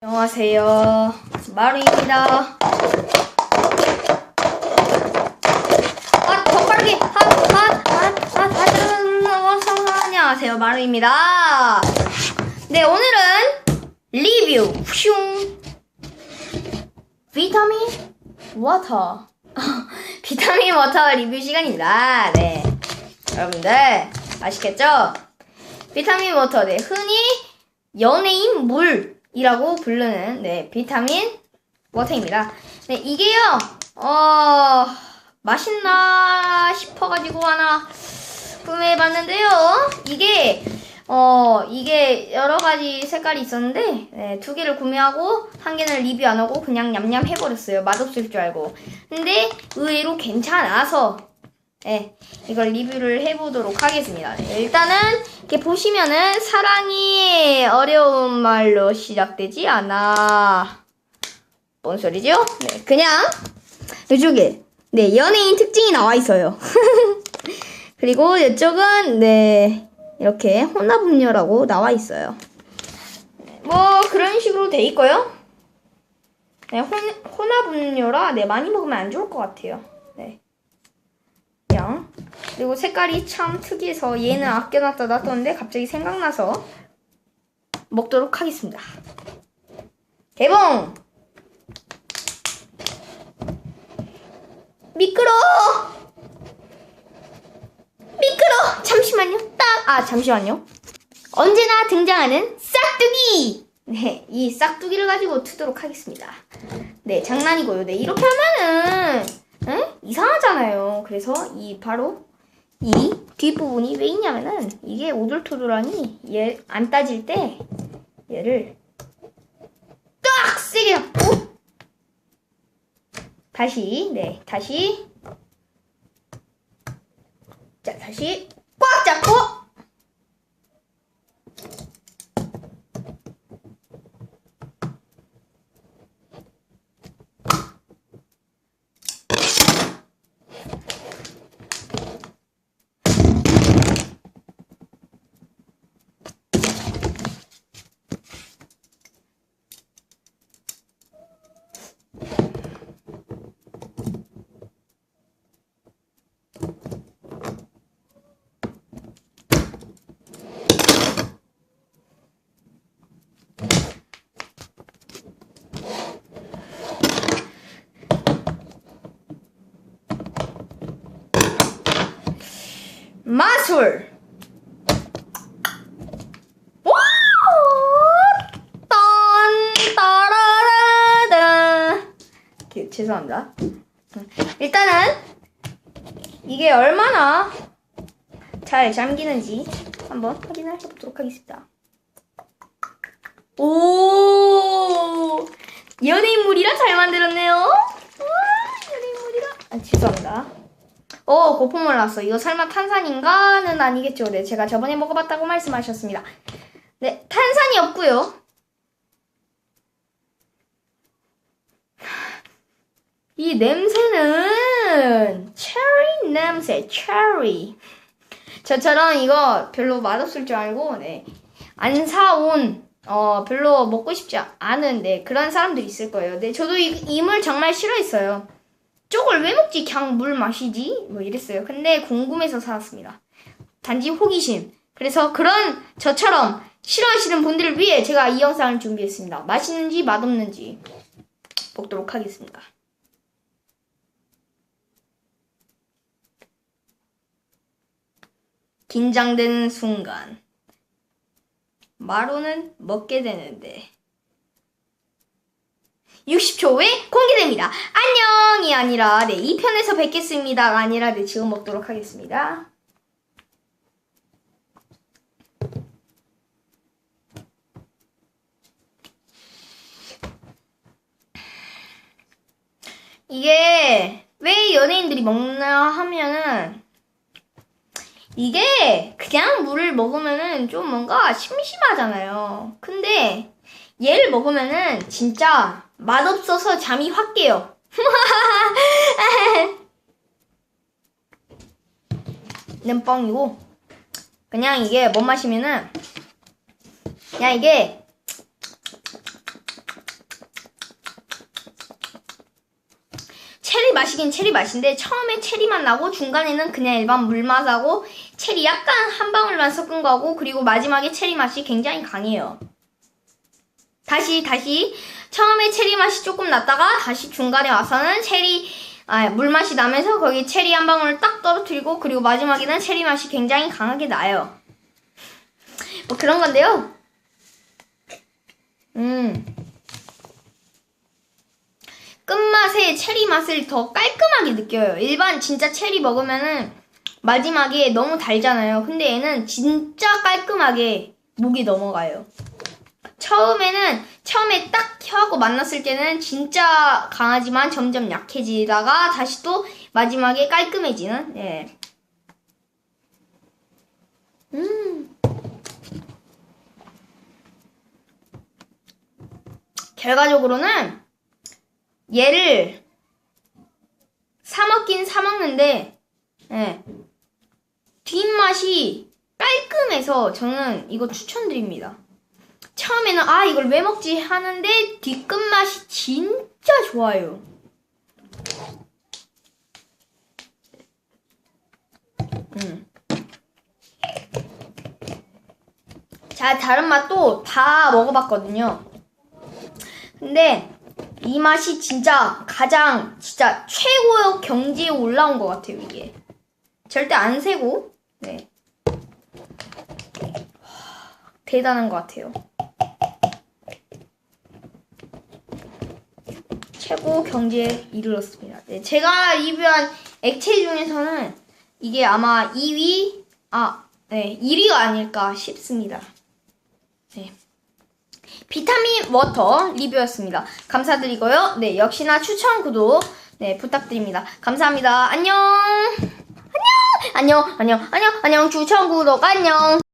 안녕하세요. 마루입니다. 아, 더 빠르게! 핫, 핫, 핫, 핫, 핫, 안녕하세요. 마루입니다. 네, 오늘은 리뷰, 슝. 비타민 워터. 비타민 워터 리뷰 시간입니다. 네. 여러분들, 아시겠죠? 비타민 워터, 네. 흔히 연예인 물 이라고 부르는, 네. 비타민 워터입니다. 네. 이게요, 어, 맛있나 싶어 가지고 하나 구매해 봤는데요. 이게, 어, 이게 여러 가지 색깔이 있었는데, 네, 두 개를 구매하고, 한 개는 리뷰 안 하고 그냥 냠냠 해버렸어요. 맛없을 줄 알고. 근데 의외로 괜찮아서, 네, 이걸 리뷰를 해보도록 하겠습니다. 네, 일단은, 이렇게 보시면은, 사랑이 어려운 말로 시작되지 않아. 뭔 소리죠? 네, 그냥, 이쪽에, 네, 연예인 특징이 나와 있어요. 그리고 이쪽은, 네, 이렇게 혼합음료라고 나와 있어요. 네, 뭐, 그런 식으로 돼 있고요. 네, 혼, 혼합음료라, 네, 많이 먹으면 안 좋을 것 같아요. 그리고 색깔이 참 특이해서 얘는 아껴놨다 놨었는데 갑자기 생각나서 먹도록 하겠습니다. 개봉! 미끄러! 미끄러! 잠시만요. 딱! 아, 잠시만요. 언제나 등장하는 싹두기! 네, 이 싹두기를 가지고 트도록 하겠습니다. 네, 장난이고요. 네, 이렇게 하면은, 에? 이상하잖아요. 그래서 이 바로 이 뒷부분이 왜 있냐면은 이게 오돌토돌하니 얘 안 따질 때 얘를 딱 세게 잡고 다시 네 다시. 자 다시 꽉 잡고 마술. 딴 따라라다 그, 죄송합니다. 일단은 이게 얼마나 잘 잠기는지 한번 확인을 해보도록 하겠습니다. 오! 연예인물이라 잘 만들었네요. 와 연예인물이라. 아 죄송합니다 어, 거품을 났어. 이거 설마 탄산인가는 아니겠죠? 네, 제가 저번에 먹어봤다고 말씀하셨습니다. 네, 탄산이 없고요. 이 냄새는 체리 냄새, 체리. 저처럼 이거 별로 맛없을 줄 알고, 네, 안 사온, 어, 별로 먹고 싶지 않은, 네, 그런 사람들이 있을 거예요. 네, 저도 이, 이물 정말 싫어했어요. 쪽을 왜 먹지? 그냥 물 마시지? 뭐 이랬어요. 근데 궁금해서 사왔습니다. 단지 호기심. 그래서 그런 저처럼 싫어하시는 분들을 위해 제가 이 영상을 준비했습니다. 맛있는지 맛없는지 먹도록 하겠습니다. 긴장되는 순간 마루는 먹게 되는데 60초 후에 공개됩니다. 안녕이 아니라 네, 2편에서 뵙겠습니다가 아니라 네, 지금 먹도록 하겠습니다. 이게 왜 연예인들이 먹나 하면은 이게 그냥 물을 먹으면은 좀 뭔가 심심하잖아요. 근데 얘를 먹으면은 진짜 맛없어서 잠이 확 깨요. 는 뻥이고 그냥 이게 못 마시면은 그냥 이게 체리 맛이긴 체리 맛인데 처음에 체리만 나고 중간에는 그냥 일반 물맛하고 체리 약간 한 방울만 섞은 거고 그리고 마지막에 체리 맛이 굉장히 강해요. 다시 다시 처음에 체리 맛이 조금 났다가 다시 중간에 와서는 체리 아, 물 맛이 나면서 거기 체리 한 방울 딱 떨어뜨리고 그리고 마지막에는 체리 맛이 굉장히 강하게 나요. 뭐 그런 건데요. 음. 끝맛에 체리 맛을 더 깔끔하게 느껴요. 일반 진짜 체리 먹으면은 마지막에 너무 달잖아요. 근데 얘는 진짜 깔끔하게 목이 넘어가요. 처음에는 처음에 딱 혀하고 만났을 때는 진짜 강하지만 점점 약해지다가 다시 또 마지막에 깔끔해지는 예. 음. 결과적으로는 얘를 사 먹긴 사 먹는데 예. 뒷맛이 깔끔해서 저는 이거 추천드립니다. 처음에는 아 이걸 왜 먹지 하는데 뒤끝맛이 진짜 좋아요. 음. 자 다른 맛도 다 먹어봤거든요. 근데 이 맛이 진짜 가장 진짜 최고의 경지에 올라온 것 같아요 이게. 절대 안 세고 네 대단한 것 같아요. 최고 경지에 이르렀습니다. 네, 제가 리뷰한 액체 중에서는 이게 아마 2위, 아, 네, 1위가 아닐까 싶습니다. 네. 비타민 워터 리뷰였습니다. 감사드리고요. 네, 역시나 추천 구독, 네, 부탁드립니다. 감사합니다. 안녕! 안녕! 안녕, 안녕, 안녕, 안녕, 추천 구독, 안녕!